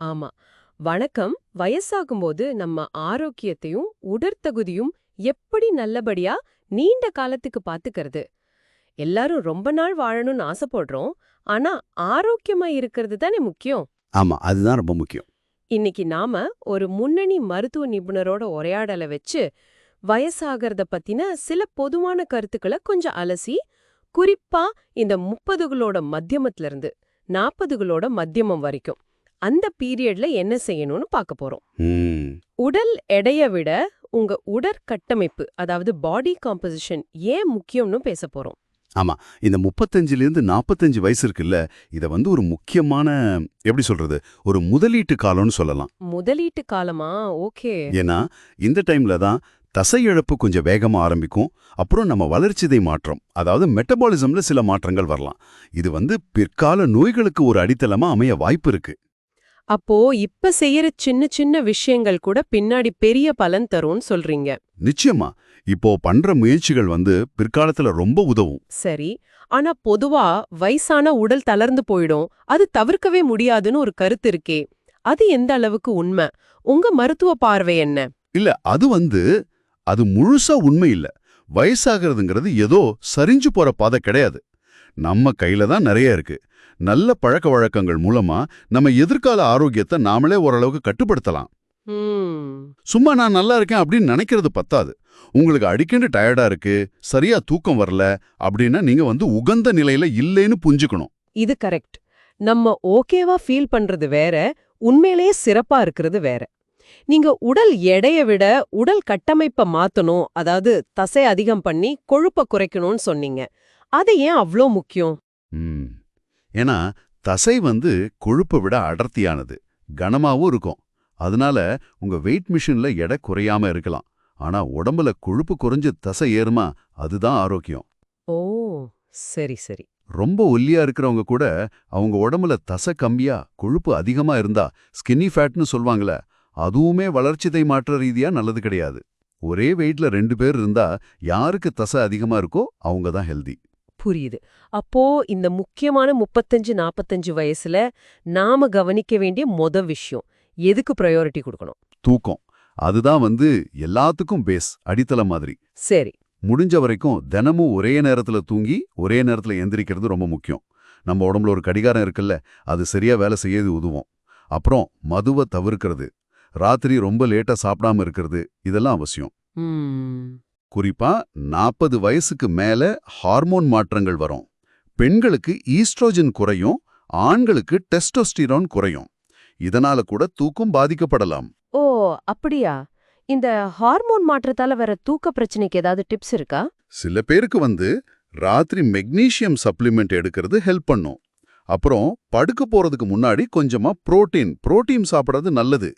ஆமா. வணக்கம். வயசாகும்போது நம்ம ஆரோக்கியத்தையும் உடற்தகுதியும் எப்படி நல்லபடியா நீண்ட காலத்துக்கு பாத்துக்கிறது? எல்லாரும் ரொம்ப நாள் வாழணும்னு ஆசைப்படுறோம். ஆனா ஆரோக்கியமா இருக்கிறது தானே முக்கியம்? ஆமா அதுதான் ரொம்ப முக்கியம். இன்னைக்கு நாம ஒரு முன்னணி மருத்துவ நிபுணரோட உரையாடலை வச்சு வயசாகிறத பத்தின சில பொதுவான கருத்துக்களை கொஞ்சம் அலசி குறிப்பா இந்த முப்பதுகளோட மத்தியமத்துல இருந்து நாற்பதுகளோட மத்தியமம் வரைக்கும். அந்த பீரியட்ல என்ன செய்யணும்னு பார்க்க போறோம். உடல் எடைய விட உங்க உடற்கட்டமைப்பு அதாவது பாடி காம்போசிஷன் ஏன் முக்கியம்னு பேச போறோம். இந்த முப்பத்தஞ்சுல இருந்து நாற்பத்தஞ்சு வயசு இருக்குல்ல இத வந்து ஒரு முக்கியமான எப்படி சொல்றது ஒரு முதலீட்டு காலம்னு சொல்லலாம். முதலீட்டு காலமா? ஓகே. ஏன்னா இந்த டைம்ல தான் தசை இழப்பு கொஞ்சம் வேகமா ஆரம்பிக்கும் அப்புறம் நம்ம வளர்ச்சிதை மாற்றம். அதாவது மெட்டபாலிசம்ல சில மாற்றங்கள் வரலாம். இது வந்து பிற்கால நோய்களுக்கு ஒரு அடித்தளமா அமைய வாய்ப்பு இருக்கு. அப்போ இப்ப செய்யற சின்ன சின்ன விஷயங்கள் கூட பின்னாடி பெரிய பலன் தரும்னு சொல்றீங்க. நிச்சயமா. இப்போ பண்ற முயற்சிகள் வந்து பிற்காலத்துல ரொம்ப உதவும். சரி. ஆனா பொதுவா வயசான உடல் தளர்ந்து போயிடும். அது தவிர்க்கவே முடியாதுன்னு ஒரு கருத்து இருக்கே. அது எந்த அளவுக்கு உண்மை? உங்க மருத்துவ பார்வை என்ன? இல்ல அது வந்து அது முழுசா உண்மை இல்ல. வயசாகிறதுங்கிறது ஏதோ சரிஞ்சு போற பாதை கிடையாது. நம்ம கையில தான் நிறைய இருக்கு. நல்ல பழக்க வழக்கங்கள் மூலமா நம்ம எதிர்கால ஆரோக்கியத்தை நாமளே ஓரளவுக்கு கட்டுப்படுத்தலாம். சும்மா நான் நல்லா இருக்கேன் அப்படின்னு நினைக்கிறது பத்தாது. உங்களுக்கு அடிக்கடி டயர்டா இருக்கு சரியா தூக்கம் வரல அப்படின்னா நீங்க வந்து உகந்த நிலையில இல்லைன்னு புரிஞ்சுக்கணும். இது கரெக்ட் நம்ம ஓகேவா ஃபீல் பண்றது வேற உண்மையிலேயே சிறப்பா இருக்கிறது வேற. நீங்க உடல் எடைய விட உடல் கட்டமைப்பை மாத்தணும் அதாவது தசை அதிகம் பண்ணி கொழுப்பை குறைக்கணும்னு சொன்னீங்க. அது ஏன் அவ்ளோ முக்கியம். ஏன்னா தசை வந்து கொழுப்பை விட அடர்த்தியானது. கனமாவும் இருக்கும். அதனால உங்க வெயிட் மிஷின்ல எடை குறையாம இருக்கலாம். ஆனா உடம்புல கொழுப்பு குறைஞ்சு தசை ஏறுமா அதுதான் ஆரோக்கியம். ஓ சரி சரி. ரொம்ப ஒல்லியா இருக்கிறவங்க கூட அவங்க உடம்புல தசை கம்மியா கொழுப்பு அதிகமா இருந்தா ஸ்கின்னி ஃபேட்னு சொல்வாங்களே அதுவுமே வளர்ச்சிதை மாற்ற ரீதியா நல்லது கிடையாது. ஒரே வெயிட்ல ரெண்டு பேர் இருந்தா யாருக்கு தசை அதிகமா இருக்கோ அவங்க தான் ஹெல்தி புரியுது. அப்போ இந்த முக்கியமான முப்பத்தஞ்சு நாப்பத்தஞ்சு வயசுல நாம கவனிக்க வேண்டிய மொத விஷயம் எதுக்கு ப்ரையாரிட்டி கொடுக்கணும்? தூக்கம். அதுதான் வந்து எல்லாத்துக்கும் பேஸ் அடித்தளம் மாதிரி. சரி. முடிஞ்ச வரைக்கும் தினமும் ஒரே நேரத்துல தூங்கி ஒரே நேரத்துல எந்திரிக்கிறது ரொம்ப முக்கியம். நம்ம உடம்புல ஒரு கடிகாரம் இருக்குல்ல அது சரியா வேலை செய்யது உதவும். அப்புறம் மதுவை தவிர்க்கிறது. ராத்திரி ரொம்ப லேட்டா சாப்பிடாம இருக்கிறது இதெல்லாம் அவசியம். குறிப்பா நாற்பது வயசுக்கு மேல ஹார்மோன் மாற்றங்கள் வரும். பெண்களுக்கு ஈஸ்ட்ரோஜன் குறையும் ஆண்களுக்கு டெஸ்டோஸ்டிரான் குறையும். இதனால கூட தூக்கம் பாதிக்கப்படலாம். ஓ அப்படியா? இந்த ஹார்மோன் மாற்றத்தால வர தூக்க பிரச்சனைக்கு ஏதாவது டிப்ஸ் இருக்கா? சில பேருக்கு வந்து ராத்திரி மெக்னீசியம் சப்ளிமெண்ட் எடுக்கிறது ஹெல்ப் பண்ணும். அப்புறம் படுக்க போறதுக்கு முன்னாடி கொஞ்சமா புரோட்டீன் புரோட்டீன் சாப்பிடுறது நல்லது.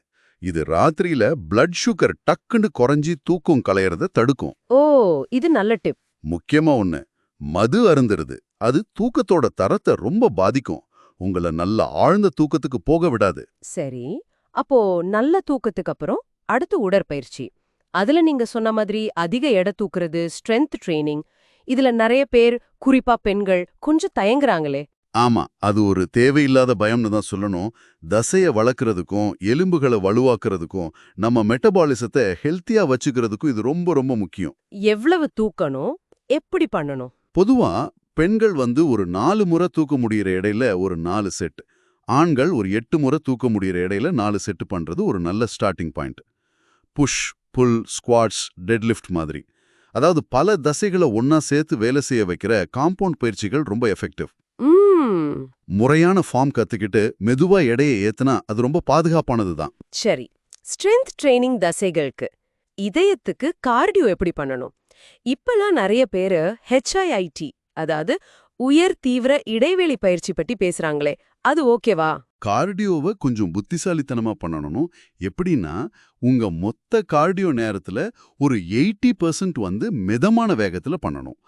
இது ராத்திரியில பிளட் சுகர் டக்குன்னு குறைஞ்சி தூக்கம் கலையறத தடுக்கும். ஓ இது நல்ல டிப் முக்கியமா ஒண்ணு மது அருந்துறது. அது தூக்கத்தோட தரத்தை ரொம்ப பாதிக்கும். உங்களை நல்ல ஆழ்ந்த தூக்கத்துக்கு போக விடாது. சரி அப்போ நல்ல தூக்கத்துக்கு அப்புறம் அடுத்து உடற்பயிற்சி. அதுல நீங்க சொன்ன மாதிரி அதிக எடை தூக்குறது ஸ்ட்ரென்த் ட்ரெய்னிங் இதுல நிறைய பேர் குறிப்பா பெண்கள் கொஞ்சம் தயங்குறாங்களே. ஆமா அது ஒரு தேவையில்லாத பயம்னு தான் சொல்லணும். தசைய வளர்க்கறதுக்கும் எலும்புகளை வலுவாக்குறதுக்கும் நம்ம மெட்டபாலிசத்தை ஹெல்த்தியா வச்சுக்கிறதுக்கும் இது ரொம்ப ரொம்ப முக்கியம். எவ்வளவு தூக்கணும்? எப்படி பண்ணணும்? பொதுவா பெண்கள் வந்து ஒரு நாலு முறை தூக்க முடியிற இடையில ஒரு நாலு செட் ஆண்கள் ஒரு எட்டு முறை தூக்க முடியிற இடையில நாலு செட் பண்றது ஒரு நல்ல starting point. Push pull squats deadlift மாதிரி. அதாவது பல தசைகளை ஒண்ணா சேர்த்து வேலை செய்ய வைக்கிற காம்பவுண்ட் பயிற்சிகள் ரொம்ப எஃபெக்டிவ். முறையான ஃபார்ம் கத்துக்கிட்டு மெதுவா எடையை ஏத்துனா அது ரொம்ப பாதுகாப்பானது தான் சரி. ஸ்ட்ரென்த் ட்ரெய்னிங் தசைகளுக்கு. இதயத்துக்கு கார்டியோ எப்படி பண்ணணும்? இப்பலாம் நிறைய பேரு ஹெச்ஐஐடி அதாவது உயர் தீவிர இடைவெளி பயிற்சி பத்தி பேசுறாங்களே அது ஓகேவா? கார்டியோவை கொஞ்சம் புத்திசாலித்தனமா பண்ணணும். எப்படின்னா உங்க மொத்த கார்டியோ நேரத்துல ஒரு எயிட்டி பர்சன்ட் வந்து மிதமான வேகத்துல பண்ணணும்.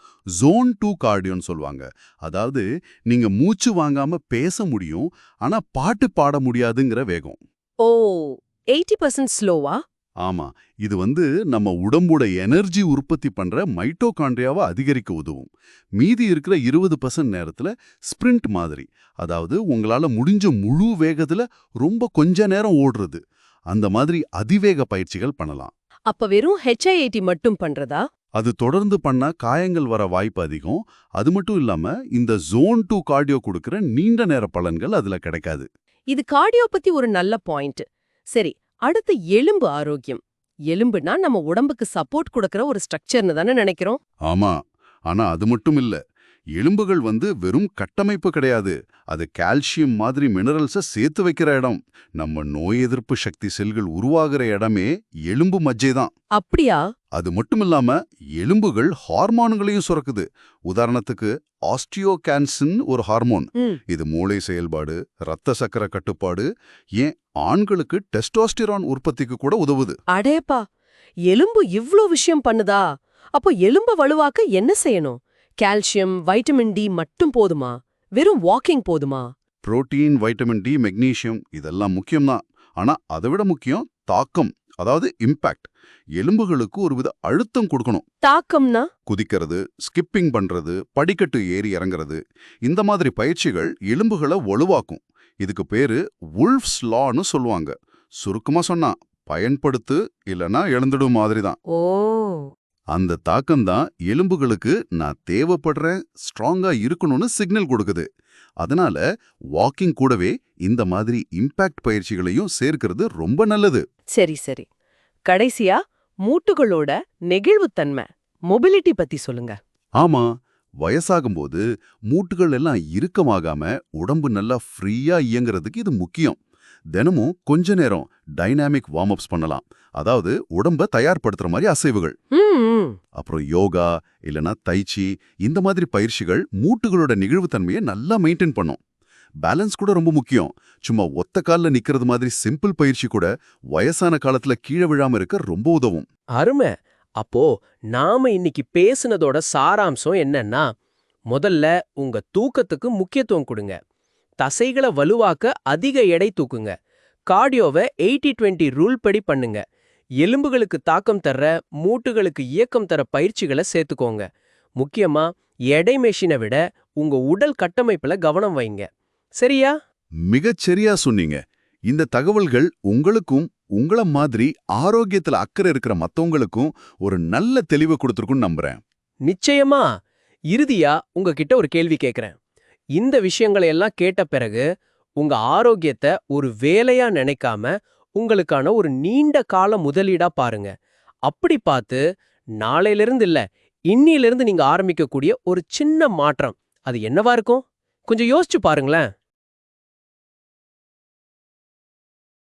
ஜோன் டூ கார்டியோன்னு சொல்லுவாங்க. அதாவது நீங்க மூச்சு வாங்காம பேச முடியும் ஆனா பாட்டு பாட முடியாதுங்கிற வேகம். ஓ எயிட்டி பர்சன்ட் ஸ்லோவா? ஆமா இது வந்து நம்ம உடம்போட எனர்ஜி உற்பத்தி பண்ற மைட்டோகாண்ட்ரியாவை அதிகரிக்க உதவும். மீதி இருக்கிற இருபது பர்சன்ட் நேரத்துல ஸ்பிரிண்ட் மாதிரி அதாவது உங்களால முடிஞ்ச முழு வேகத்துல ரொம்ப கொஞ்ச நேரம் ஓடுறது அந்த மாதிரி அதிவேக பயிற்சிகள் பண்ணலாம். அப்ப வெறும் ஹெச்ஐஐடி மட்டும் பண்றதா? அது தொடர்ந்து பண்ணா காயங்கள் வர வாய்ப்பு அதிகம். அது மட்டும் இல்லாம இந்த ஜோன் டூ கார்டியோ கொடுக்கிற நீண்ட நேர பலன்கள் அதுல கிடைக்காது. இது கார்டியோ பத்தி ஒரு நல்ல பாயிண்ட் சரி அடுத்து எலும்பு ஆரோக்கியம். எலும்புனா நம்ம உடம்புக்கு சப்போர்ட் கொடுக்கற ஒரு ஸ்ட்ரக்சர்னு தானே நினைக்கிறோம். ஆமா. ஆனா அது மட்டும் இல்ல. எலும்புகள் வந்து வெறும் கட்டமைப்பு கிடையாது. அது கால்சியம் மாதிரி மினரல்ஸை சேர்த்து வைக்கிற இடம். நம்ம நோய் எதிர்ப்பு சக்தி செல்கள் உருவாகிற இடமே எலும்பு மஜ்ஜை தான். அப்படியா? அது மட்டும் இல்லாம எலும்புகள் ஹார்மோன்களையும் சுரக்குது. உதாரணத்துக்கு ஆஸ்டியோகான்சின் ஒரு ஹார்மோன். இது மூளை செயல்பாடு ரத்த சக்கர கட்டுப்பாடு ஏன் ஆண்களுக்கு டெஸ்டோஸ்டிரான் உற்பத்திக்கு கூட உதவுது. அடேப்பா! எலும்பு இவ்ளோ விஷயம் பண்ணுதா? அப்போ எலும்ப வலுவாக்க என்ன செய்யணும்? கால்சியம் வைட்டமின் டி மட்டும் போதுமா? வெறும் வாக்கிங் போதுமா? புரோட்டீன் வைட்டமின் டி மெக்னீசியம் இதெல்லாம் முக்கியம்தான். ஆனா அதை விட முக்கியம் தாக்கம் அதாவது இம்பாக்ட். எலும்புகளுக்கு ஒருவித அழுத்தம் கொடுக்கணும். தாக்கம்னா? குதிக்கிறது ஸ்கிப்பிங் பண்றது படிக்கட்டு ஏறி இறங்குறது இந்த மாதிரி பயிற்சிகள் எலும்புகளை வலுவாக்கும். இதுக்கு பேரு வுல்ஃப்ஸ் லான்னு சொல்லுவாங்க. சுருக்கமா சொன்னா பயன்படுத்து இல்லனா எழுந்துடும் மாதிரி தான் ஓ. அந்த தாக்கம் தான் எலும்புகளுக்கு நான் தேவைப்படுறேன் ஸ்ட்ராங்கா இருக்கணும்னு சிக்னல் கொடுக்குது. அதனால வாக்கிங் கூடவே இந்த மாதிரி இம்பாக்ட் பயிற்சிகளையும் சேர்க்கிறது ரொம்ப நல்லது. சரி சரி. கடைசியா மூட்டுகளோட நெகிழ்வுத்தன்மை மொபிலிட்டி பத்தி சொல்லுங்க. ஆமா வயசாகும்போது மூட்டுகள் எல்லாம் இறுக்கமாகாம உடம்பு நல்லா ஃப்ரீயா இயங்குறதுக்கு இது முக்கியம். தினமும் கொஞ்ச நேரம் டைனாமிக் வார்ம் அப்ஸ் பண்ணலாம். அதாவது உடம்ப தயார்படுத்துற மாதிரி அசைவுகள். அப்புறம் யோகா இல்லனா தைச்சி இந்த மாதிரி பயிற்சிகள் மூட்டுகளோட நெகிழ்வுத்தன்மையை நல்லா மெயின்டைன் பண்ணும். பேலன்ஸ் கூட ரொம்ப முக்கியம். சும்மா ஒத்த கால்ல நிக்கிறது மாதிரி சிம்பிள் பயிற்சி கூட வயசான காலத்துல கீழே விழாம இருக்க ரொம்ப உதவும். அருமை. அப்போ நாம இன்னைக்கு பேசுனதோட சாராம்சம் என்னன்னா முதல்ல உங்க தூக்கத்துக்கு முக்கியத்துவம் கொடுங்க. தசைகளை வலுவாக்க அதிக எடை தூக்குங்க. கார்டியோவை எயிட்டி டுவெண்ட்டி ரூல் படி பண்ணுங்க. எலும்புகளுக்கு தாக்கம் தர்ற மூட்டுகளுக்கு இயக்கம் தர பயிற்சிகளை சேர்த்துக்கோங்க. முக்கியமா எடை மெஷினை விட உங்க உடல் கட்டமைப்புல கவனம் வைங்க. சரியா? மிகச் சரியா சொன்னீங்க. இந்த தகவல்கள் உங்களுக்கும் உங்கள மாதிரி ஆரோக்கியத்துல அக்கறை இருக்கிற மத்தவங்களுக்கும் ஒரு நல்ல தெளிவை கொடுத்துருக்குன்னு நம்புறேன். நிச்சயமா. இறுதியா உங்ககிட்ட ஒரு கேள்வி கேக்குறேன். இந்த விஷயங்களை எல்லாம் கேட்ட பிறகு உங்க ஆரோக்கியத்தை ஒரு வேலையா நினைக்காம உங்களுக்கான ஒரு நீண்ட கால முதலீடா பாருங்க. அப்படி பார்த்து நாளையிலிருந்து இல்ல இன்னிலிருந்து நீங்க ஆரம்பிக்கக்கூடிய ஒரு சின்ன மாற்றம். அது என்னவா இருக்கும்? கொஞ்சம் யோசிச்சு பாருங்களேன்.